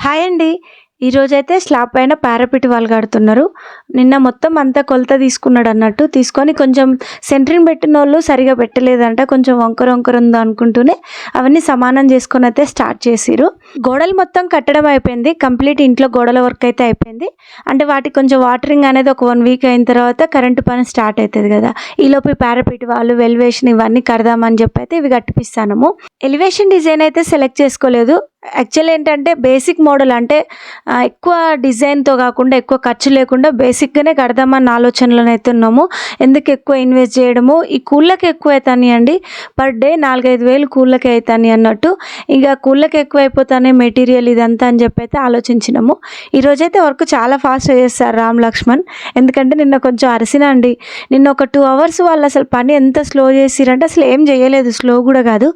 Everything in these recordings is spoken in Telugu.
హాయ్ అండి. ఈరోజైతే స్లాబ్ పైన పారాపిట్ వాళ్ళు కడుతున్నారు. నిన్న మొత్తం అంతా కొలత తీసుకున్నాడు అన్నట్టు. తీసుకొని కొంచెం సెంట్రింగ్ పెట్టిన వాళ్ళు సరిగా పెట్టలేదంట. కొంచెం వంకర వంకర ఉందో అనుకుంటూనే అవన్నీ సమానం చేసుకొని అయితే స్టార్ట్ చేసిరు గోడలు మొత్తం కట్టడం అయిపోయింది. కంప్లీట్ ఇంట్లో గోడల వర్క్ అయితే అయిపోయింది. అంటే వాటికి కొంచెం వాటరింగ్ అనేది ఒక వన్ వీక్ అయిన తర్వాత కరెంటు పని స్టార్ట్ అవుతుంది కదా. ఈలోపు పారాపిట్ వాళ్ళు వెలివేషన్ ఇవన్నీ కడదామని చెప్పి అయితే ఇవి కట్టిపిస్తాము ఎలివేషన్ డిజైన్ అయితే సెలెక్ట్ చేసుకోలేదు. యాక్చువల్ ఏంటంటే బేసిక్ మోడల్ అంటే ఎక్కువ డిజైన్తో కాకుండా ఎక్కువ ఖర్చు లేకుండా బేసిక్గానే కడదామన్న ఆలోచనలోనే అయితే ఉన్నాము. ఎందుకు ఎక్కువ ఇన్వెస్ట్ చేయడము? ఈ కూళ్ళకి ఎక్కువ అవుతాయి అండి. పర్ డే నాలుగైదు వేలు కూళ్ళకి అవుతాయి అన్నట్టు. ఇక కూళ్ళకి ఎక్కువ అయిపోతానే మెటీరియల్ ఇదంతా అని చెప్పి అయితే ఆలోచించినాము ఈరోజైతే వర్క్ చాలా ఫాస్ట్ చేస్తారు రామ్ లక్ష్మణ్. ఎందుకంటే నిన్న కొంచెం అరిసిన అండి. నిన్న ఒక టూ అవర్స్ వాళ్ళు అసలు పని ఎంత స్లో చేసిరంటే అసలు ఏం చేయలేదు. స్లో కూడా కాదు.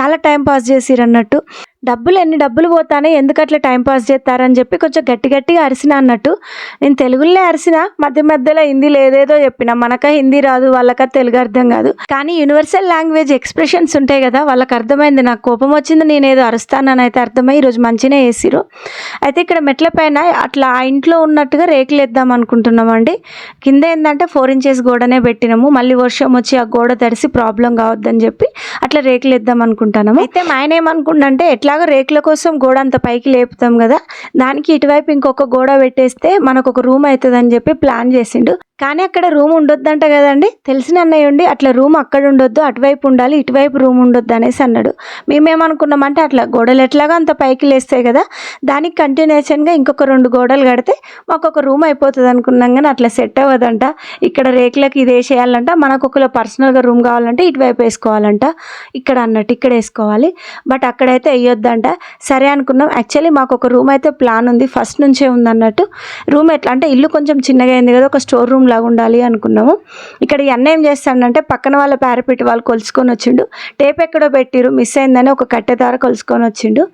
చాలా టైం పాస్ చేసిరన్నట్టు. డబ్బులు ఎన్ని డబ్బులు పోతానే ఎందుకు అట్లా టైం పాస్ చేస్తారని చెప్పి కొంచెం గట్టి గట్టిగా అరిసిన అన్నట్టు. నేను తెలుగులోనే అరిసిన మధ్య మధ్యలో హిందీ లేదేదో చెప్పిన. మనక హిందీ రాదు వాళ్ళక తెలుగు అర్థం కాదు. కానీ యూనివర్సల్ లాంగ్వేజ్ ఎక్స్ప్రెషన్స్ ఉంటాయి కదా వాళ్ళకి అర్థమైంది. నాకు కోపం వచ్చింది నేను ఏదో అరుస్తానని అయితే అర్థమై ఈరోజు మంచిగా వేసిరు అయితే ఇక్కడ మెట్ల పైన అట్లా ఆ ఇంట్లో ఉన్నట్టుగా రేకులు వేద్దాం అనుకుంటున్నామండి. కింద ఏంటంటే ఫోర్ ఇంచెస్ గోడనే పెట్టినాము. మళ్ళీ వర్షం వచ్చి ఆ గోడ తడిసి ప్రాబ్లం కావద్దని చెప్పి అట్లా రేకులు వేద్దాం అనుకుంటున్నాము. అయితే మా ఆయన ఏమనుకుంటే ఎట్లాగో రేకుల కోసం గోడ అంత పైకి లేపుతాం కదా. దానికి ఇటువైపు ఇంకొక గోడ పెట్టేస్తే మనకు ఒక రూమ్ అవుతుందని చెప్పి ప్లాన్ చేసిండు. కానీ అక్కడ రూమ్ ఉండొద్దంట కదండి. తెలిసిన అన్నయ్య ఉండి అట్లా రూమ్ అక్కడ ఉండొద్దు అటువైపు ఉండాలి ఇటువైపు రూమ్ ఉండొద్దు అనేసి అన్నాడు. మేమేమనుకున్నామంటే అట్లా గోడలు ఎట్లాగా అంత పైకి లేస్తాయి కదా దానికి కంటిన్యూషన్గా ఇంకొక రెండు గోడలు కడితే మాకు ఒక రూమ్ అయిపోతుంది అనుకున్నాం కానీ అట్లా సెట్ అవ్వదంట. ఇక్కడ రేకులకి ఇది వేసేయాలంట మనకు ఒకవేళ పర్సనల్గా రూమ్ కావాలంటే ఇటువైపు వేసుకోవాలంట. ఇక్కడ అన్నట్టు ఇక్కడ వేసుకోవాలి. బట్ అక్కడైతే వేయొద్దంట. సరే అనుకున్నాం. యాక్చువల్లీ మాకు ఒక రూమ్ అయితే ప్లాన్ ఉంది. ఫస్ట్ నుంచే ఉంది అన్నట్టు. రూమ్ ఎట్లా అంటే ఇల్లు కొంచెం చిన్నగా అయింది కదా ఒక స్టోర్ రూమ్ లాగా ఉండాలి అనుకున్నాము. ఇక్కడ అన్న ఏం చేస్తాడంటే పక్కన వాళ్ళ పారపెట్టి వాళ్ళు కొలుసుకొని వచ్చిండు. టేప్ ఎక్కడో పెట్టిరు మిస్ అయిందని ఒక కట్టె దార కొలుసుకొని వచ్చిండు.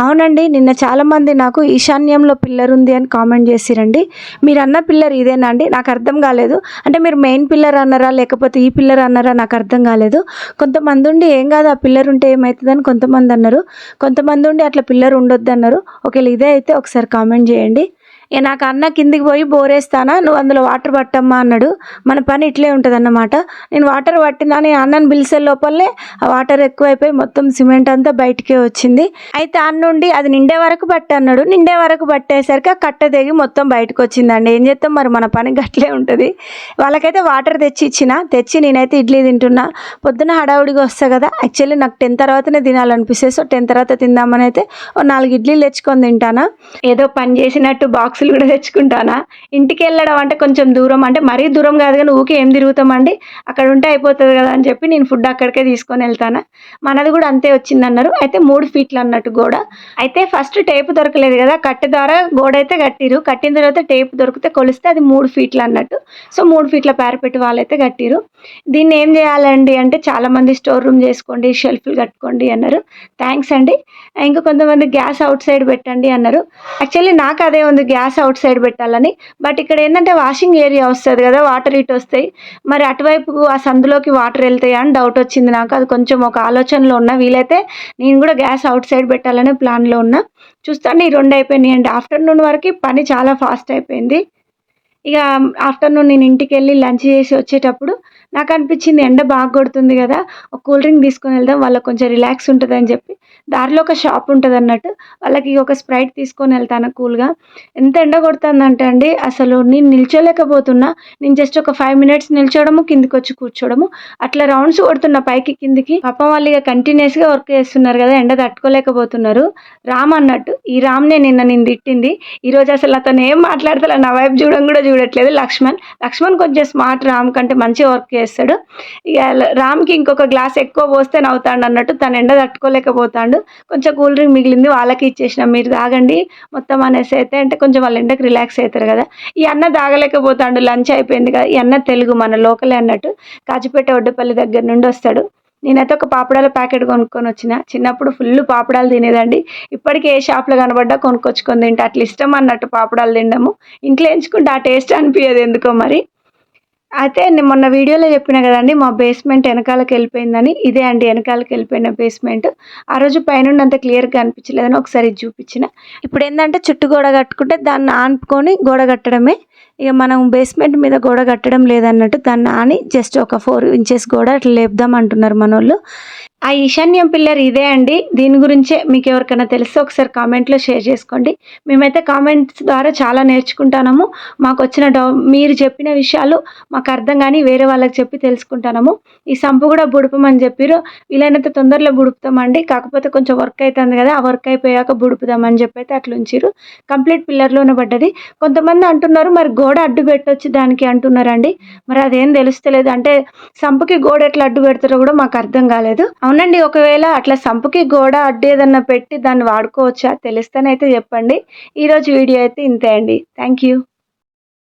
అవునండి నిన్న చాలామంది నాకు ఈశాన్యంలో పిల్లర్ ఉంది అని కామెంట్ చేసిరండి. మీరు అన్న పిల్లర్ ఇదేనా అండి? నాకు అర్థం కాలేదు. అంటే మీరు మెయిన్ పిల్లర్ అన్నారా లేకపోతే ఈ పిల్లర్ అన్నారా నాకు అర్థం కాలేదు. కొంతమంది ఉండి ఏం కాదు ఆ పిల్లర్ ఉంటే ఏమవుతుందని కొంతమంది అన్నారు. కొంతమంది ఉండి అట్లా పిల్లర్ ఉండొద్దు అన్నారు ఒకవేళ ఇదే అయితే ఒకసారి కామెంట్ చేయండి. నాకు అన్న కిందికి పోయి బోరేస్తానా? నువ్వు అందులో వాటర్ పట్టమ్మా అన్నాడు. మన పని ఇట్లే ఉంటుంది అన్నమాట నేను వాటర్ పట్టినా నేను అన్నని పిలిచే లోపలనే ఆ వాటర్ ఎక్కువైపోయి మొత్తం సిమెంట్ అంతా బయటికే వచ్చింది. అయితే అన్నుండి అది నిండే వరకు పట్టు అన్నాడు. నిండే వరకు పట్టేసరికి ఆ కట్ట తెగి మొత్తం బయటకు వచ్చిందండి. ఏం చేస్తాం మరి? మన పని గట్లే ఉంటుంది. వాళ్ళకైతే వాటర్ తెచ్చి ఇచ్చిన తెచ్చి నేనైతే ఇడ్లీ తింటున్నా. పొద్దున హడావుడిగా వస్తా కదా యాక్చువల్లీ నాకు టెన్ తర్వాతనే తినాలనిపిస్తుంది. సో టెన్ తర్వాత తిందామని అయితే ఓ నాలుగు ఇడ్లీలు తెచ్చుకొని తింటానా? ఏదో పని చేసినట్టు బాక్స్ బాక్సులు కూడా తెచ్చుకుంటానా? ఇంటికి వెళ్ళడం అంటే కొంచెం దూరం. అంటే మరీ దూరం కాదు కానీ ఊకే ఏం తిరుగుతామండి? అక్కడ ఉంటే అయిపోతుంది కదా అని చెప్పి నేను ఫుడ్ అక్కడికే తీసుకొని వెళ్తాను? మనది కూడా అంతే వచ్చిందన్నారు. అయితే మూడు ఫీట్లు అన్నట్టు గోడ. అయితే ఫస్ట్ టేప్ దొరకలేదు కదా. కట్టె ద్వారా గోడ అయితే కట్టిరు. కట్టిన తర్వాత టేప్ దొరికితే కొలిస్తే అది మూడు ఫీట్లు అన్నట్టు. సో మూడు ఫీట్ల పేరపెట్టి వాళ్ళైతే కట్టిరు. దీన్ని ఏం చేయాలండి అంటే చాలా మంది స్టోర్ రూమ్ చేసుకోండి షెల్ఫ్లు కట్టుకోండి అన్నారు. థ్యాంక్స్ అండి. ఇంకా కొంతమంది గ్యాస్ అవుట్ సైడ్ పెట్టండి అన్నారు. యాక్చువల్లీ నాకు అదే ఉంది. గ్యాస్ అవుట్ సైడ్ పెట్టాలని. బట్ ఇక్కడ ఏంటంటే వాషింగ్ ఏరియా వస్తుంది కదా వాటర్ ఇటు వస్తాయి. మరి అటువైపు ఆ సందులోకి వాటర్ వెళ్తాయా అని డౌట్ వచ్చింది నాకు. అది కొంచెం ఒక ఆలోచనలో ఉన్నా. వీలైతే నేను కూడా గ్యాస్ అవుట్ సైడ్ పెట్టాలనే ప్లాన్లో ఉన్నా. చూస్తాను ఈ రెండు అయిపోయినాయి. అండి ఆఫ్టర్నూన్ వరకు పని చాలా ఫాస్ట్ అయిపోయింది. ఇక ఆఫ్టర్నూన్ నేను ఇంటికి వెళ్ళి లంచ్ చేసి వచ్చేటప్పుడు నాకు అనిపించింది ఎండ బాగా కొడుతుంది కదా ఒక కూల్ డ్రింక్ తీసుకొని వెళ్దాం వాళ్ళకి కొంచెం రిలాక్స్ ఉంటుంది అని చెప్పి. దారిలో ఒక షాప్ ఉంటుంది అన్నట్టు. వాళ్ళకి ఒక స్ప్రైట్ తీసుకొని వెళ్తాను కూల్గా ఎంత ఎండ కొడుతుందంటే అండి అసలు నేను నిల్చోలేకపోతున్నా. నేను జస్ట్ ఒక ఫైవ్ మినిట్స్ నిల్చోవడము కిందికి వచ్చి కూర్చోవడము అట్లా రౌండ్స్ కొడుతున్నా పైకి కిందికి. పాపం వాళ్ళు ఇక కంటిన్యూస్గా వర్క్ చేస్తున్నారు కదా ఎండ తట్టుకోలేకపోతున్నారు. రామ్ అన్నట్టు ఈ రామ్నే నిన్న నేను తిట్టింది. ఈరోజు అసలు అతను ఏం మాట్లాడతాను నా వైపు చూడడం కూడా చూడట్లేదు లక్ష్మణ్. లక్ష్మణ్ కొంచెం స్మార్ట్ రామ్ కంటే మంచిగా వర్క్ చేస్తాడు. ఇక రామ్కి ఇంకొక గ్లాస్ ఎక్కువ పోస్తే నవ్వుతాడు అన్నట్టు తను ఎండ తట్టుకోలేకపోతాడు. కొంచెం కూల్ డ్రింక్ మిగిలింది వాళ్ళకి ఇచ్చేసిన మీరు తాగండి మొత్తం అనేసి అయితే అంటే కొంచెం వాళ్ళ ఎండకి రిలాక్స్ అవుతారు కదా. ఈ అన్న తాగలేకపోతాడు లంచ్ అయిపోయింది కదా. ఈ అన్న తెలుగు మన లోకలే అన్నట్టు కాచిపేట ఒడ్డుపల్లి దగ్గర నుండి వస్తాడు. నేనైతే ఒక పాపడాల ప్యాకెట్ కొనుక్కొని వచ్చిన. చిన్నప్పుడు ఫుల్ పాపడాలు తినేదండి. ఇప్పటికీ ఏ షాప్లో కనబడ్డా కొనుక్కొచ్చుకొని తింటే. అట్లా ఇష్టం అన్నట్టు పాపడాలు తినడము. ఇంట్లో ఎంచుకుంటే ఆ టేస్ట్ అనిపించదు ఎందుకో మరి. అయితే నేను మొన్న వీడియోలో చెప్పిన కదండి మా బేస్మెంట్ వెనకాలకి వెళ్ళిపోయిందని ఇదే అండి వెనకాలకి వెళ్ళిపోయిన బేస్మెంట్ ఆ రోజు పైన అంత క్లియర్గా అనిపించలేదని ఒకసారి చూపించిన. ఇప్పుడు ఏంటంటే చుట్టూ గోడ కట్టుకుంటే దాన్ని ఆనుకొని గోడ కట్టడమే. ఇక మనం బేస్మెంట్ మీద గోడ కట్టడం లేదన్నట్టు దాన్ని ఆని జస్ట్ ఒక ఫోర్ ఇంచెస్ గోడ అట్లా లేపుదాం అంటున్నారు మనోళ్ళు. ఆ ఈశాన్యం పిల్లర్ ఇదే అండి. దీని గురించే మీకు ఎవరికైనా తెలిస్తే ఒకసారి కామెంట్లో షేర్ చేసుకోండి. మేమైతే కామెంట్స్ ద్వారా చాలా నేర్చుకుంటాము మాకు వచ్చిన డౌ మీరు చెప్పిన విషయాలు మాకు అర్థం కానీ వేరే వాళ్ళకి చెప్పి తెలుసుకుంటాము ఈ సంపు కూడా బుడుపమని చెప్పారు. వీలైనంత తొందరలో బుడుపుతామండి. కాకపోతే కొంచెం వర్క్ అవుతుంది కదా ఆ వర్క్ అయిపోయాక బుడుపుదామని చెప్పి అయితే అట్లా ఉంచారు కంప్లీట్ పిల్లర్లోనే పడ్డది కొంతమంది అంటున్నారు మరి గోడ అడ్డు పెట్టొచ్చు దానికి అంటున్నారండి. మరి అదేం తెలుస్తలేదు. అంటే సంపుకి గోడ ఎట్లా అడ్డు పెడతారో కూడా మాకు అర్థం కాలేదు. అవునండి ఒకవేళ అట్లా సంపుకి గోడ అడ్డు ఏదన్నా పెట్టి దాన్ని వాడుకోవచ్చా? తెలిస్తేనైతే చెప్పండి. ఈరోజు వీడియో అయితే ఇంతే అండి. Thank you